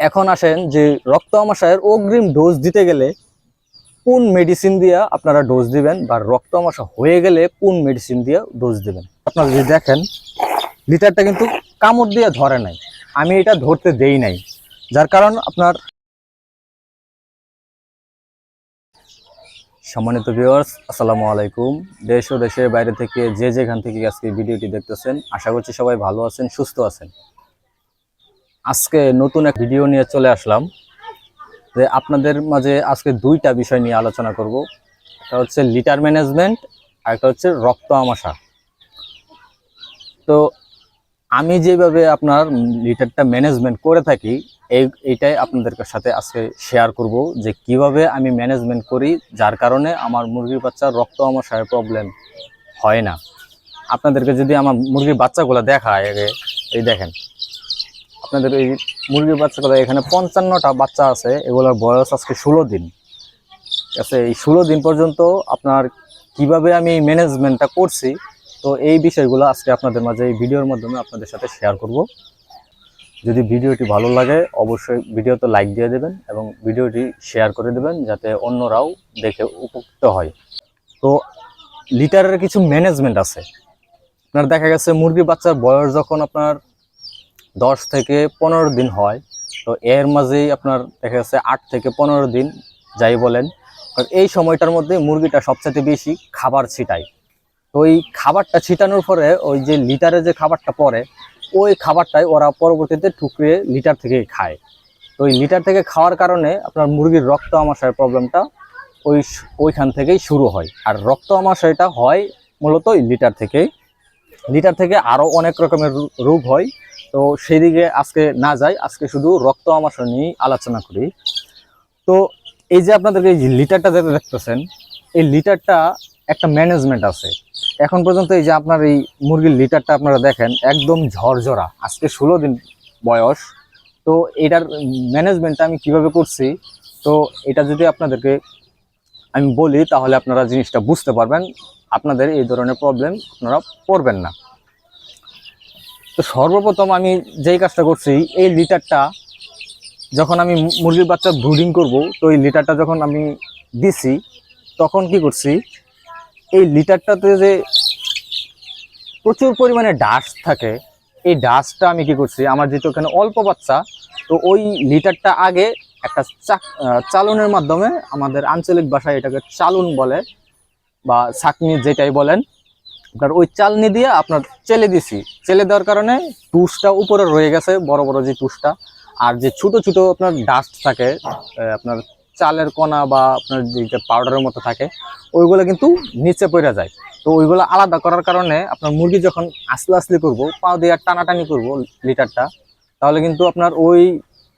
এখন আসেন যে রক্ত আমাশয়ের অগ্রিম ডোজ দিতে গেলে কোন মেডিসিন দিয়ে আপনারা ডোজ দিবেন বা রক্ত আমাশা হয়ে গেলে কোন মেডিসিন দিয়ে ডোজ দিবেন? আপনারা যদি দেখেন, লিটারটা কিন্তু কামড় দিয়ে ধরে নাই। আমি এটা ধরতে দেই নাই। যার কারণ আপনার সম্মানিত ভিউয়ার্স আসসালামু আলাইকুম। দেশ ও দেশের বাইরে থেকে যে যেখান থেকে আজকে ভিডিওটি দেখতেছেন, আশা করছি সবাই ভালো আছেন, সুস্থ আছেন। আজকে নতুন এক ভিডিও নিয়ে চলে আসলাম। যে আপনাদের মাঝে আজকে দুইটা বিষয় নিয়ে আলোচনা করব। একটা হচ্ছে লিটার ম্যানেজমেন্ট আর একটা হচ্ছে রক্ত আমাশা। তো আমি যেভাবে আপনার লিটারটা ম্যানেজমেন্ট করে থাকি, এই, এইটাই আপনাদের সাথে আজকে শেয়ার করব যে কীভাবে আমি ম্যানেজমেন্ট করি, যার কারণে আমার মুরগির বাচ্চার রক্ত আমাশায় প্রবলেম হয় না। আপনাদেরকে যদি আমার মুরগির বাচ্চাগুলো দেখায় আগে, এই দেখেন। আপনাদের এই মুরগির বাচ্চাগুলো এখানে পঞ্চান্নটা বাচ্চা আছে, এগুলোর বয়স আজকে ষোলো দিন। আছে, এই ষোলো দিন পর্যন্ত আপনার কীভাবে আমি এই ম্যানেজমেন্টটা করছি, তো এই বিষয়গুলো আজকে আপনাদের মাঝে এই ভিডিওর মাধ্যমে আপনাদের সাথে শেয়ার করব। যদি ভিডিওটি ভালো লাগে, অবশ্যই ভিডিওতে লাইক দিয়ে দেবেন এবং ভিডিওটি শেয়ার করে দেবেন, যাতে অন্যরাও দেখে উপকৃত হয়। তো লিটারের কিছু ম্যানেজমেন্ট আছে। আপনার দেখা গেছে মুরগির বাচ্চার বয়স যখন আপনার দশ থেকে পনেরো দিন হয়। তো এর মাঝেই আপনার দেখা যাচ্ছে আট থেকে পনেরো দিন যাই বলেন। এই সময়টার মধ্যে মুরগিটা সবচেয়ে বেশি খাবার ছিটায়। তো ওই খাবারটা ছিটানোর পরে ওই যে লিটারে যে খাবারটা পড়ে, ওই খাবারটাই ওরা পরবর্তীতে টুকরে লিটার থেকে খায়। তো ওই লিটার থেকে খাওয়ার কারণে আপনার মুরগির রক্ত আমাশয়ের প্রবলেমটা ওই ওইখান থেকেই শুরু হয়। আর রক্ত আমাশয়টা হয় মূলত লিটার থেকেই। লিটার থেকে আরও অনেক রকমের রোগ হয়। তো সেই দিকে আজকে না যাই, আজকে শুধু রক্ত আমাশয় নিয়েই আলোচনা করি। তো এই যে আপনাদেরকে এই লিটারটা যেটা দেখতেছেন, এই লিটারটা একটা ম্যানেজমেন্ট আছে। এখন পর্যন্ত এই যে আপনার এই মুরগির লিটারটা আপনারা দেখেন, একদম ঝরঝরা। আজকে ষোলো দিন বয়স। তো এটার ম্যানেজমেন্টটা আমি কীভাবে করছি, তো এটা যদি আপনাদেরকে আমি বলি, তাহলে আপনারা জিনিসটা বুঝতে পারবেন। আপনাদের এই ধরনের প্রবলেম আপনারা পড়বেন না। তো সর্বপ্রথম আমি যেই কাজটা করছি, এই লিটারটা যখন আমি মুরগির বাচ্চা ব্রুডিং করব, তো এই লিটারটা যখন আমি দিছি, তখন কি করছি, এই লিটারটাতে যে প্রচুর পরিমাণে ডাস্ট থাকে, এই ডাস্টটা আমি কি করছি, আমার যেহেতু এখানে অল্প বাচ্চা, তো ওই লিটারটা আগে একটা চালনের মাধ্যমে আমাদের আঞ্চলিক ভাষায় এটাকে চালুন বলে বা ছাকনি যেটাই বলেন আপনার ওই চালনি দিয়ে আপনার চেলে দিছি। চেলে দেওয়ার কারণে টুসটা উপরে রয়ে গেছে, বড় বড় যে টুসটা। আর যে ছোট ছোট আপনার ডাস্ট থাকে আপনার চালের কণা বা আপনার যে পাউডারের মতো থাকে, ওইগুলো কিন্তু নিচে পড়ে যায়। তো ওইগুলো আলাদা করার কারণে আপনার মুরগি যখন আসলে আসলে করব পা দিয়ে টানাটানি করব লিটারটা, তাহলে কিন্তু আপনার ওই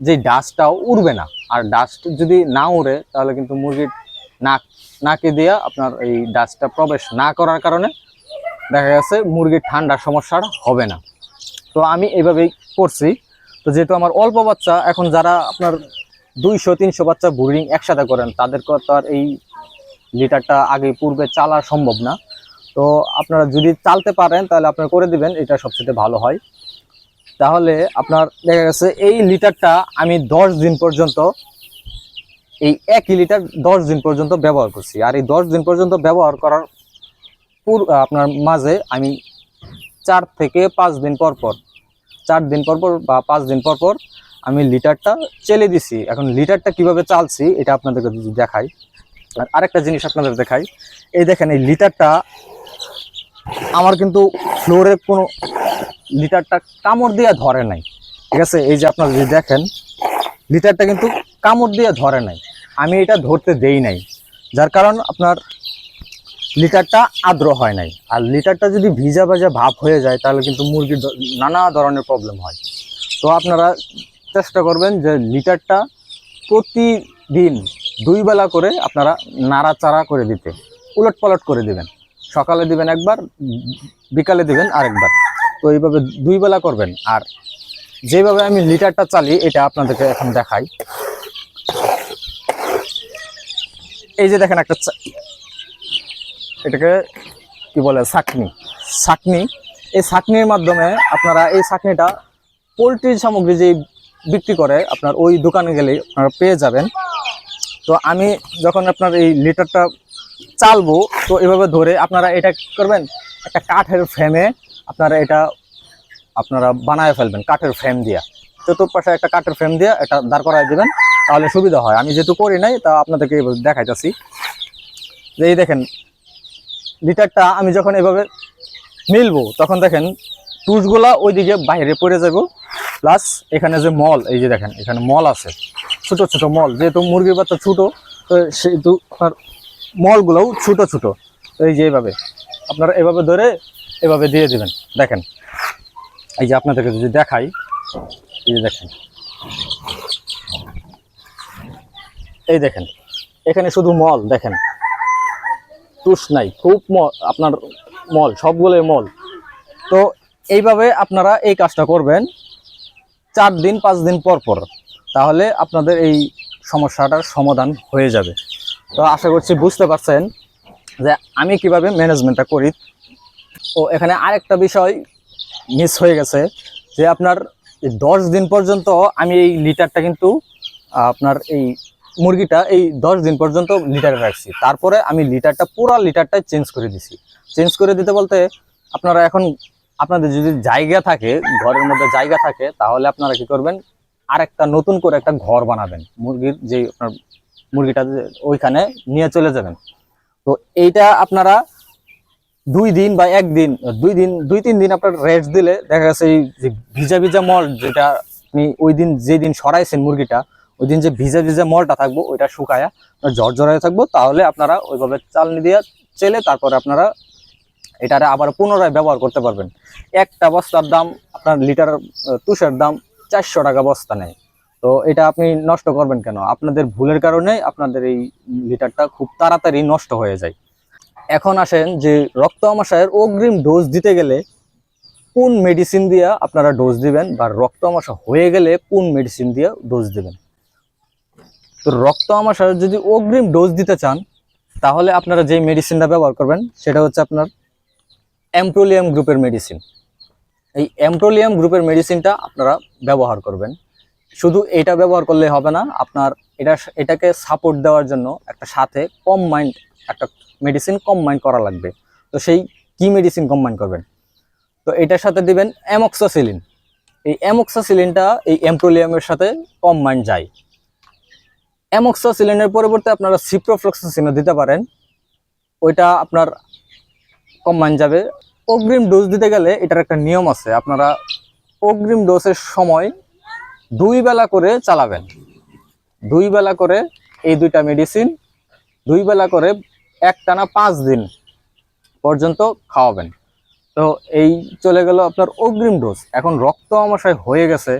যে ডাস্টটাও উড়বে না। আর ডাস্ট যদি না উড়ে, তাহলে কিন্তু মুরগির নাক, নাকে দিয়ে আপনার এই ডাস্টটা প্রবেশ না করার কারণে দেখা গেছে মুরগির ঠান্ডার সমস্যার হবে না। তো আমি এইভাবেই করছি। তো যেহেতু আমার অল্প বাচ্চা, এখন যারা আপনার দুইশো, তিনশো বাচ্চা ব্রিডিং একসাথে করেন, তাদের তো আর এই লিটারটা আগে পূর্বে চালা সম্ভব না। তো আপনারা যদি চালতে পারেন, তাহলে আপনারা করে দিবেন, এটা সবচেয়ে ভালো হয়। তাহলে আপনার দেখা গেছে, এই লিটারটা আমি দশ দিন পর্যন্ত, এই একই লিটার দশ দিন পর্যন্ত ব্যবহার করছি। আর এই দশ দিন পর্যন্ত ব্যবহার করার আপনার মাঝে আমি চার থেকে পাঁচ দিন পর পর, চার দিন পর পর বা পাঁচ দিন পর পর আমি লিটারটা চেলে দিছি। এখন লিটারটা কীভাবে চালছি এটা আপনাদেরকে দেখাই। আর আরেকটা জিনিস আপনাদের দেখাই। এই দেখেন, এই লিটারটা আমার কিন্তু ফ্লোরে কোনো লিটারটা কামড় দিয়ে ধরে নাই। ঠিক আছে? এই যে আপনারা যদি দেখেন, লিটারটা কিন্তু কামড় দিয়ে ধরে নাই। আমি এটা ধরতে দেই নাই। যার কারণ আপনার লিটারটা আর্দ্র হয় নাই। আর লিটারটা যদি ভিজা ভাজা ভাব হয়ে যায়, তাহলে কিন্তু মুরগির নানা ধরনের প্রবলেম হয়। তো আপনারা চেষ্টা করবেন যে লিটারটা প্রতিদিন দুই বেলা করে আপনারা নাড়াচাড়া করে দিতে। উলট পালট করে দিবেন। সকালে দিবেন একবার, বিকালে দিবেন আরেকবার। তো এইভাবে দুই বেলা করবেন। আর যেভাবে আমি লিটারটা চালি এটা আপনাদেরকে এখন দেখাই। এই যে দেখেন একটা এটাকে কি বলে ছাকনি ছাকনি এই ছাকনির মাধ্যমে আপনারা এই ছাকনিটা পোলট্রির সামগ্রী যে বিক্রি করে, আপনার ওই দোকানে গেলে আপনারা পেয়ে যাবেন। তো আমি যখন আপনার এই লিটারটা চালবো, তো এভাবে ধরে আপনারা এটা করবেন? একটা কাঠের ফ্রেমে আপনারা এটা আপনারা বানায় ফেলবেন, কাঠের ফ্রেম দিয়া। চতুর্পাশে একটা কাঠের ফ্রেম দিয়ে এটা দাঁড় করায় দেবেন, তাহলে সুবিধা হয়। আমি যেহেতু করি নাই, তা আপনাদেরকে দেখাইতেছি। যে এই দেখেন লিটারটা আমি যখন এভাবে মিলবো, তখন দেখেন টুসগুলা ওইদিকে বাইরে পড়ে যাব। প্লাস এখানে যে মল, এই যে দেখেন, এখানে মল আছে। ছোট ছোট মল। যেহেতু মুরগির বাচ্চা ছোটো, তো সেহেতু মলগুলোও ছোট ছোট। এই যে এইভাবে আপনারা এভাবে ধরে এভাবে দিয়ে দিবেন। দেখেন, এই যে আপনাদেরকে যদি দেখাই, এই যে দেখেন। এই দেখেন, এখানে শুধু মল, দেখেন। তুষ নাই, খুব আপনার মল, সবগুলোই মল। তো এইভাবে আপনারা এই কাজটা করবেন চার দিন, পাঁচ দিন পর পর। তাহলে আপনাদের এই সমস্যাটার সমাধান হয়ে যাবে। তো আশা করছি বুঝতে পারছেন যে আমি কীভাবে ম্যানেজমেন্টটা করি। ও, এখানে আরেকটা বিষয় মিস হয়ে গেছে, যে আপনার দশ দিন পর্যন্ত আমি এই লিটারটা কিন্তু, আপনার এই মুরগিটা এই দশ দিন পর্যন্ত লিটারে রাখছি। তারপরে আমি লিটারটা পুরো লিটারটাই চেঞ্জ করে দিছি। চেঞ্জ করে দিতে বলতে আপনারা এখন, আপনাদের যদি জায়গা থাকে, ঘরের মধ্যে জায়গা থাকে, তাহলে আপনারা কি করবেন? আরেকটা নতুন করে একটা ঘর বানাবেন। মুরগির যে আপনার মুরগিটা ওইখানে নিয়ে চলে যাবেন। তো এইটা আপনারা দুই দিন বা একদিন দুই দিন, দুই তিন দিন আপনার রেস্ট দিলে দেখা গেছে এই যে ভিজা ভিজা মল যেটা আপনি ওই দিন যেদিন সরাইছেন মুরগিটা ওই দিন যে ভিজে ভিজে মলটা থাকব, ওইটা শুকায়া জ্বরায় থাকব, তাহলে আপনারা ওইভাবে চালনি দিয়ে চেলে তারপরে আপনারা এটারে আবার পুনরায় ব্যবহার করতে পারবেন। একটা বস্তার দাম আপনার লিটার তুষের দাম চারশো টাকা বস্তা নেয়। তো এটা আপনি নষ্ট করবেন কেন? আপনাদের ভুলের কারণে আপনাদের এই লিটারটা খুব তাড়াতাড়ি নষ্ট হয়ে যায়। এখন আসেন যে রক্ত আমাশয়ের অগ্রিম ডোজ দিতে গেলে কোন মেডিসিন দিয়ে আপনারা ডোজ দিবেন বা রক্ত আমাশা হয়ে গেলে কোন মেডিসিন দিয়ে ডোজ দিবেন? তো রক্ত আমাশয়ের যদি অগ্রিম ডোজ দিতে চান, তাহলে আপনারা যে মেডিসিনটা ব্যবহার করবেন, সেটা হচ্ছে আপনার অ্যাম্প্রোলিয়াম গ্রুপের মেডিসিন এই অ্যাম্প্রোলিয়াম গ্রুপের মেডিসিনটা আপনারা ব্যবহার করবেন। শুধু এটা ব্যবহার করলে হবে না, আপনার এটা এটাকে সাপোর্ট দেওয়ার জন্য একটা সাথে কম মাইন্ড একটা মেডিসিন কম্বাইন করা লাগবে। তো সেই কি মেডিসিন কম্বাইন করবেন? তো এটার সাথে দিবেন অ্যামক্সাসিলিন এই অ্যামক্সাসিলিনটা এই অ্যাম্প্রোলিয়ামের সাথে কম্বাইন যায়। অ্যামক্সাসিলিনের পরিবর্তে আপনারা সিপ্রোফ্লক্সাসিনও দিতে পারেন। ওইটা আপনার কম্বাইন যাবে। অগ্রিম ডোজ দিতে গেলে এটার একটা নিয়ম আছে। আপনারা অগ্রিম ডোজের সময় দুই বেলা করে চালাবেন। দুই বেলা করে এই দুইটা মেডিসিন দুই বেলা করে একটানা পাঁচ দিন পর্যন্ত খাওয়াবেন। তো এই চলে গেল আপনার অগ্রিম ডোজ এখন রক্ত আমাশয় হয়ে গেছে।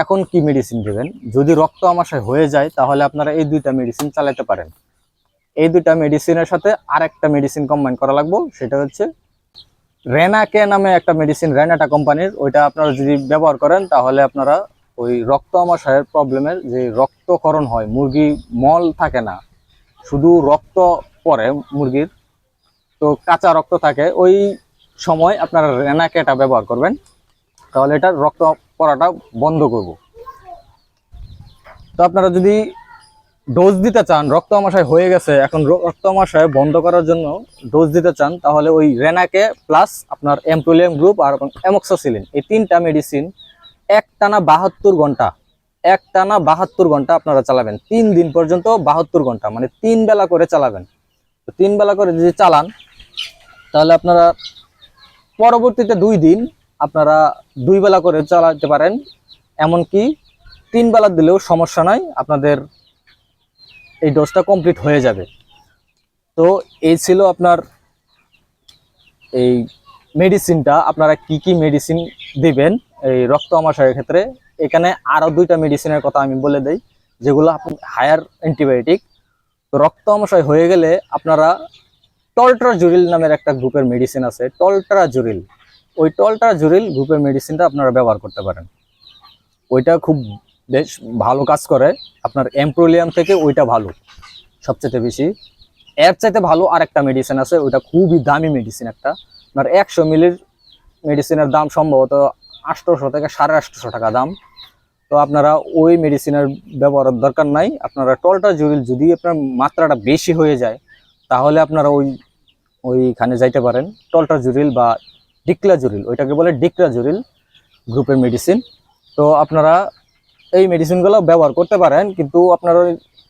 এখন কি মেডিসিন দেবেন? যদি রক্ত আমাশয় হয়ে যায়, তাহলে আপনারা এই দুইটা মেডিসিন চালাতে পারেন। এই দুইটা মেডিসিনের সাথে আরেকটা মেডিসিন কম্বাইন করা লাগবে, সেটা হচ্ছে রেনাকে নামে একটা মেডিসিন রেনাটা কোম্পানির ওইটা আপনারা যদি ব্যবহার করেন, তাহলে আপনারা ওই রক্ত আমাশয়ের প্রবলেমের যে রক্তকরণ হয়, মুরগি মল থাকে না, শুধু রক্ত পড়ে মুরগির, তো কাঁচা রক্ত থাকে, ওই সময় আপনারা রেনাকে এটা ব্যবহার করবেন। তাহলে এটা রক্ত পড়াটা বন্ধ করব। তো আপনারা যদি ডোজ দিতে চান, রক্ত আমাশয় হয়ে গেছে, এখন রক্ত আমাশয় বন্ধ করার জন্য ডোজ দিতে চান, তাহলে ওই রেনাকে প্লাস আপনার এমপ্রোলিয়াম গ্রুপ আর এমক্সাসিলিন এই তিনটা মেডিসিন একটানা বাহাত্তর ঘণ্টা এক টানা বাহাত্তর ঘণ্টা আপনারা চালাবেন। তিন দিন পর্যন্ত বাহাত্তর ঘণ্টা মানে তিন বেলা করে চালাবেন। তো তিন বেলা করে যদি চালান, তাহলে আপনারা পরবর্তীতে দুই দিন আপনারা দুই বেলা করে চালাতে পারেন, এমনকি তিন বেলা দিলেও সমস্যা নাই, আপনাদের এই ডোজটা কমপ্লিট হয়ে যাবে। তো এই ছিল আপনার এই মেডিসিনটা আপনারা কি কি মেডিসিন দিবেন এই রক্ত আমাশয়ের ক্ষেত্রে? এখানে আরও দুইটা মেডিসিনের কথা আমি বলে দেই, যেগুলো আপনি হায়ার অ্যান্টিবায়োটিক তো রক্ত আমাশয় হয়ে গেলে আপনারা টলট্রাজুরিল নামের একটা গ্রুপের মেডিসিন আছে, টলট্রাজুরিল। ওই টলটা জুরিল গ্রুপের মেডিসিনটা আপনারা ব্যবহার করতে পারেন। ওইটা খুব বেশ ভালো কাজ করে। আপনার এমপ্রোলিয়াম থেকে ওইটা ভালো সবচেয়ে বেশি। এর চাইতে ভালো আরেকটা মেডিসিন আছে, ওইটা খুবই দামি মেডিসিন একটা। আপনার একশো মিলির মেডিসিনের দাম সম্ভবত আটশোশো থেকে সাড়ে আটশোশো টাকা দাম। তো আপনারা ওই মেডিসিনের ব্যবহারের দরকার নাই। আপনারা টলটা জুরিল যদি আপনার মাত্রাটা বেশি হয়ে যায়, তাহলে আপনারা ওই, ওইখানে যাইতে পারেন। টলটা জুরিল বা ডিক্লা জুরিল ওইটাকে বলে ডিক্লা জুরিল গ্রুপের মেডিসিন তো আপনারা এই মেডিসিনগুলো ব্যবহার করতে পারেন, কিন্তু আপনারা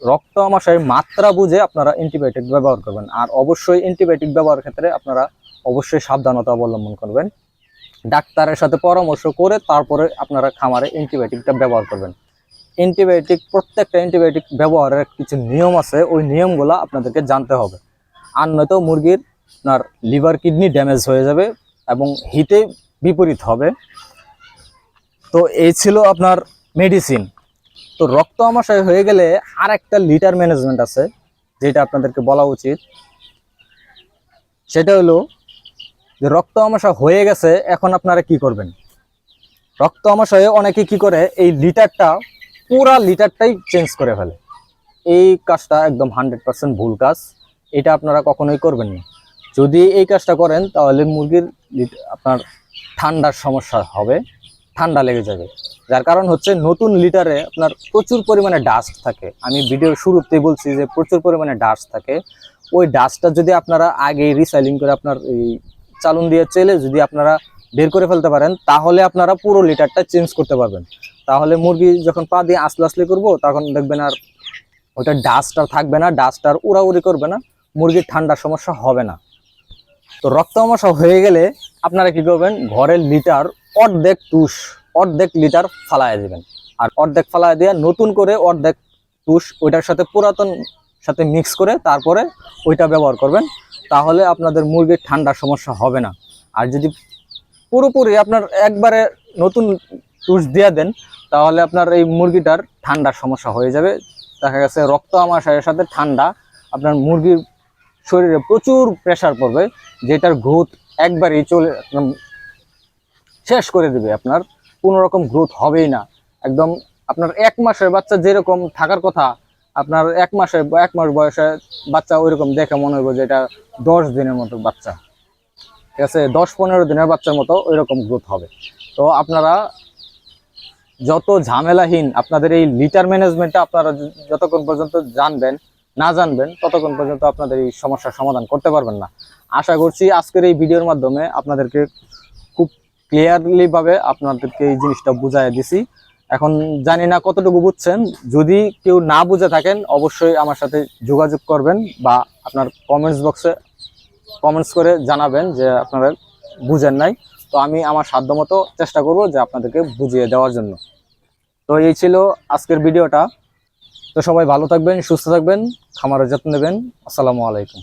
রক্ত আমাশয়ের মাত্রা বুঝে আপনারা অ্যান্টিবায়োটিক ব্যবহার করবেন। আর অবশ্যই অ্যান্টিবায়োটিক ব্যবহারের ক্ষেত্রে আপনারা অবশ্যই সাবধানতা অবলম্বন করবেন। ডাক্তারের সাথে পরামর্শ করে তারপরে আপনারা খামারে অ্যান্টিবায়োটিকটা ব্যবহার করবেন। অ্যান্টিবায়োটিক প্রত্যেকটা অ্যান্টিবায়োটিক ব্যবহারের কিছু নিয়ম আছে, ওই নিয়মগুলো আপনাদেরকে জানতে হবে। আর নয়তো মুরগির আপনার লিভার কিডনি ড্যামেজ হয়ে যাবে এবং হিতে বিপরীত হবে। তো এই ছিল আপনার মেডিসিন তো রক্ত আমাশয় হয়ে গেলে আর একটা লিটার ম্যানেজমেন্ট আছে, যেটা আপনাদেরকে বলা উচিত। সেটা হলো যে রক্ত আমাশয় হয়ে গেছে, এখন আপনারা কি করবেন? রক্ত আমাশয়ে অনেকে কি করে, এই লিটারটা, পুরা লিটারটাই চেঞ্জ করে ফেলে। এই কাজটা একদম হান্ড্রেড পার্সেন্ট ভুল কাজ। এটা আপনারা কখনোই করবেন না। যদি এই কাজটা করেন, তাহলে মুরগির আপনার ঠান্ডার সমস্যা হবে, ঠান্ডা লেগে যাবে। যার কারণ হচ্ছে নতুন লিটারে আপনার প্রচুর পরিমাণে ডাস্ট থাকে। আমি ভিডিওর শুরুতেই বলছি যে প্রচুর পরিমাণে ডাস্ট থাকে। ওই ডাস্টটা যদি আপনারা আগে রিসাইলিং করে আপনার এই চালুন দিয়ে চেলে যদি আপনারা বের করে ফেলতে পারেন, তাহলে আপনারা পুরো লিটারটা চেঞ্জ করতে পারবেন। তাহলে মুরগি যখন পা দিয়ে আসলে আসলে করব, তখন দেখবেন আর ওটা ডাস্ট আর থাকবে না ডাস্ট আর উড়াউড়ি করবে না, মুরগির ঠান্ডার সমস্যা হবে না। তো রক্ত আমাশা হয়ে গেলে আপনারা কি করবেন? ঘরের লিটার অর্ধেক তুষ, অর্ধেক লিটার ফালায় দেবেন। আর অর্ধেক ফালায় দিয়ে নতুন করে অর্ধেক তুষ ওইটার সাথে পুরাতন সাথে মিক্স করে তারপরে ওইটা ব্যবহার করবেন। তাহলে আপনাদের মুরগির ঠান্ডার সমস্যা হবে না। আর যদি পুরোপুরি আপনার একবারে নতুন তুষ দিয়ে দেন, তাহলে আপনার এই মুরগিটার ঠান্ডার সমস্যা হয়ে যাবে। দেখা গেছে রক্ত আমাশয়ের সাথে ঠান্ডা। আপনার মুরগির শরীরে প্রচুর প্রেশার পড়বে, যেটার গ্রোথ একবারই চলে শেষ করে দেবে আপনার। কোনো রকম গ্রোথ হবেই না। একদম আপনার এক মাসের বাচ্চা যেরকম থাকার কথা, আপনার এক মাসে, এক মাস বয়সে বাচ্চা ওইরকম দেখে মনে হবে যে এটা দশ দিনের মতো বাচ্চা। ঠিক আছে? দশ পনেরো দিনের বাচ্চার মতো ওইরকম গ্রোথ হবে। তো আপনারা যত ঝামেলাহীন আপনাদের এই লিটার ম্যানেজমেন্টটা আপনারা যতক্ষণ পর্যন্ত জানবেন না জানবেন, ততক্ষণ পর্যন্ত আপনাদের এই সমস্যার সমাধান করতে পারবেন না। আশা করছি আজকের এই ভিডিওর মাধ্যমে আপনাদেরকে খুব ক্লিয়ারলি ভাবে আপনাদেরকে এই জিনিসটা বুঝাই দিছি। এখন জানি না কতটুকু বুঝছেন, যদি কেউ না বুঝে থাকেন, অবশ্যই আমার সাথে যোগাযোগ করবেন বা আপনার কমেন্টস বক্সে কমেন্টস করে জানাবেন যে আপনারা বুঝেন নাই। তো আমি আমার সাধ্যমতো চেষ্টা করব যে আপনাদেরকে বুঝিয়ে দেওয়ার জন্য। তো এই ছিল আজকের ভিডিওটা। তো সবাই ভালো থাকবেন সুস্থ থাকবেন খামারের যত্ন নেবেন। আসসালামু আলাইকুম।